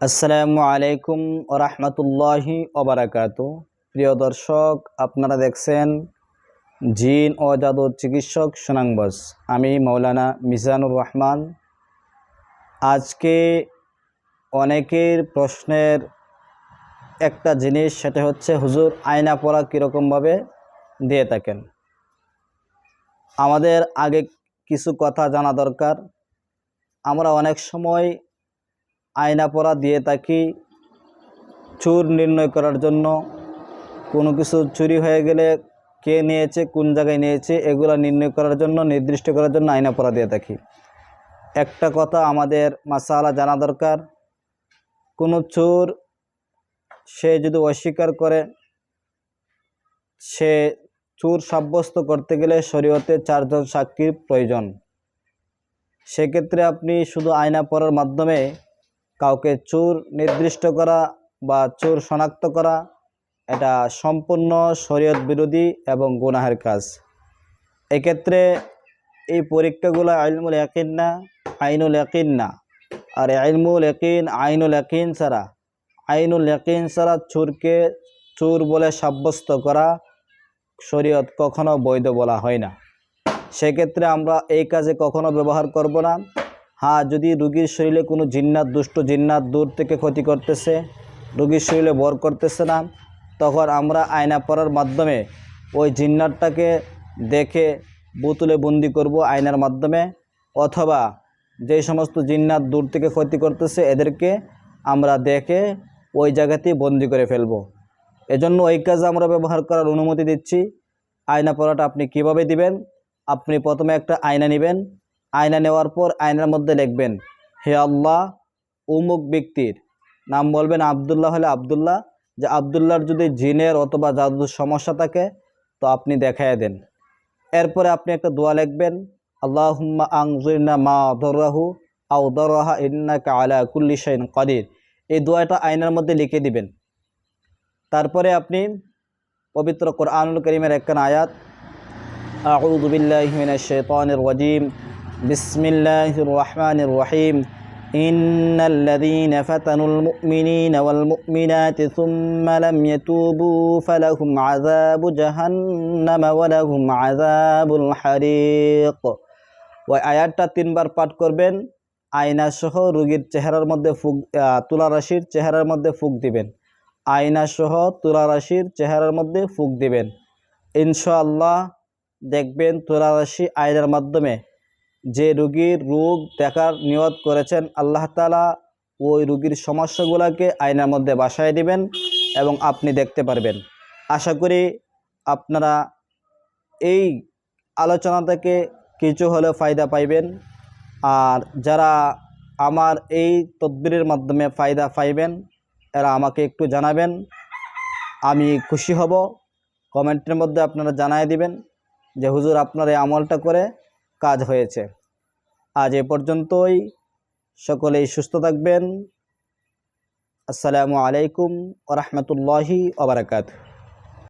আসসালামু আলাইকুম রহমতুল্লাহি ওবরাকাত প্রিয় দর্শক, আপনারা দেখছেন জিন ও জাদুর চিকিৎসক সুনাংবস আমি মৌলানা মিজানুর রহমান। আজকে অনেকের প্রশ্নের একটা জিনিস, সেটা হচ্ছে, হুজুর, আয়না পড়া কীরকমভাবে দিয়ে থাকেন? আমাদের আগে কিছু কথা জানা দরকার। আমরা অনেক সময় আয়না পড়া দিয়ে থাকি চুর নির্ণয় করার জন্য কোনো কিছু চুরি হয়ে গেলে কে নিয়েছে, কোন জায়গায় নিয়েছে, এগুলো নির্ণয় করার জন্য, নির্দিষ্ট করার জন্য আয়না পড়া দিয়ে থাকি। একটা কথা আমাদের মাসালা জানা দরকার, কোনো চোর সে যদি অস্বীকার করে, সে চোর সাব্যস্ত করতে গেলে শরীয়তে চারজন সাক্ষীর প্রয়োজন। সেক্ষেত্রে আপনি শুধু আয়না পড়ার মাধ্যমে কাউকে চোর নির্দিষ্ট করা বা চোর শনাক্ত করা, এটা সম্পূর্ণ শরীয়ত বিরোধী এবং গুনাহের কাজ। এক্ষেত্রে এই পরীক্ষাগুলো আইনমুল একিন না, আইনুল একিন না। আর আইনমুল একিন আইনুল একিন ছাড়া, আইনুল একিন ছাড়া চোরকে চোর বলে সাব্যস্ত করা শরীয়ত কখনো বৈধ বলা হয় না। সেক্ষেত্রে আমরা এই কাজে কখনো ব্যবহার করব না। হ্যাঁ যদি রুগীর শরীরে কোনো জিন্নাত, দুষ্ট জিন্নাত দূর থেকে ক্ষতি করতেছে, রুগীর শরীরে বর করতেছে না, তখন আমরা আয়না পড়ার মাধ্যমে ওই জিন্নাতটাকে দেখে বোতলে বন্দি করব আয়নার মাধ্যমে, অথবা যে সমস্ত জিন্নাত দূর থেকে ক্ষতি করতেছে এদেরকে আমরা দেখে ওই জায়গাতেই বন্দি করে ফেলব। এজন্য ওই কাজে আমরা ব্যবহার করার অনুমতি দিচ্ছি। আয়না পড়াটা আপনি কীভাবে দিবেন? আপনি প্রথমে একটা আয়না নেবেন আয়না নেওয়ার পর আয়নার মধ্যে লিখবেন, হে আল্লাহ, অমুক ব্যক্তির নাম বলবেন আবদুল্লাহ হলে আবদুল্লাহ। যে আবদুল্লাহর যদি জিনের অথবা জাদুর সমস্যা থাকে, তো আপনি দেখায় দেন। এরপরে আপনি একটা দোয়া লিখবেন আল্লাহ হুম্মা আংজুরনা মা দর্রাহু আউ দর্রাহা ইন্না কালা কুল্লি শাইন কদির। এই দোয়াটা আয়নার মধ্যে লিখে দিবেন। তারপরে আপনি পবিত্র কোরআনুল করিমের একখান আয়াত আউদুবিল্লাহিমিনা শেতানের ওয়াজিম بسم الله الرحمن الرحيم إن الذين فتنوا المؤمنين والمؤمنات ثم لم يتوبوا فلهم عذاب جهنم ولهم عذاب الحريق ওই আয়াতটা তিনবার পাঠ করবেন আয়না সহ রোগীর চেহারার মধ্যে ফুক তুলা রাশির চেহারার মধ্যে ফুক দিবেন আয়না সহ তুলা রাশির চেহারার মধ্যে ফুক দিবেন ইনশাআল্লাহ দেখবেন তুলা রাশি আয়নার মাধ্যমে যে রুগীর রোগ দেখার নিয়ত করেছেন, আল্লাহ তালা ওই রুগীর সমস্যাগুলোকে আয়নার মধ্যে বাসায় দিবেন এবং আপনি দেখতে পারবেন। আশা করি আপনারা এই আলোচনা থেকে কিছু হলেও ফায়দা পাইবেন। আর যারা আমার এই তদবিরের মাধ্যমে ফায়দা পাইবেন, এরা আমাকে একটু জানাবেন। আমি খুশি হব। কমেন্টের মধ্যে আপনারা জানাই দিবেন যে, হুজুর, আপনার এই আমলটা করে কাজ হয়েছে। আজ এ পর্যন্তই। সকলেই সুস্থ থাকবেন। আসসালামু আলাইকুম ওরহমতুল্লাহি ওবরাকাতু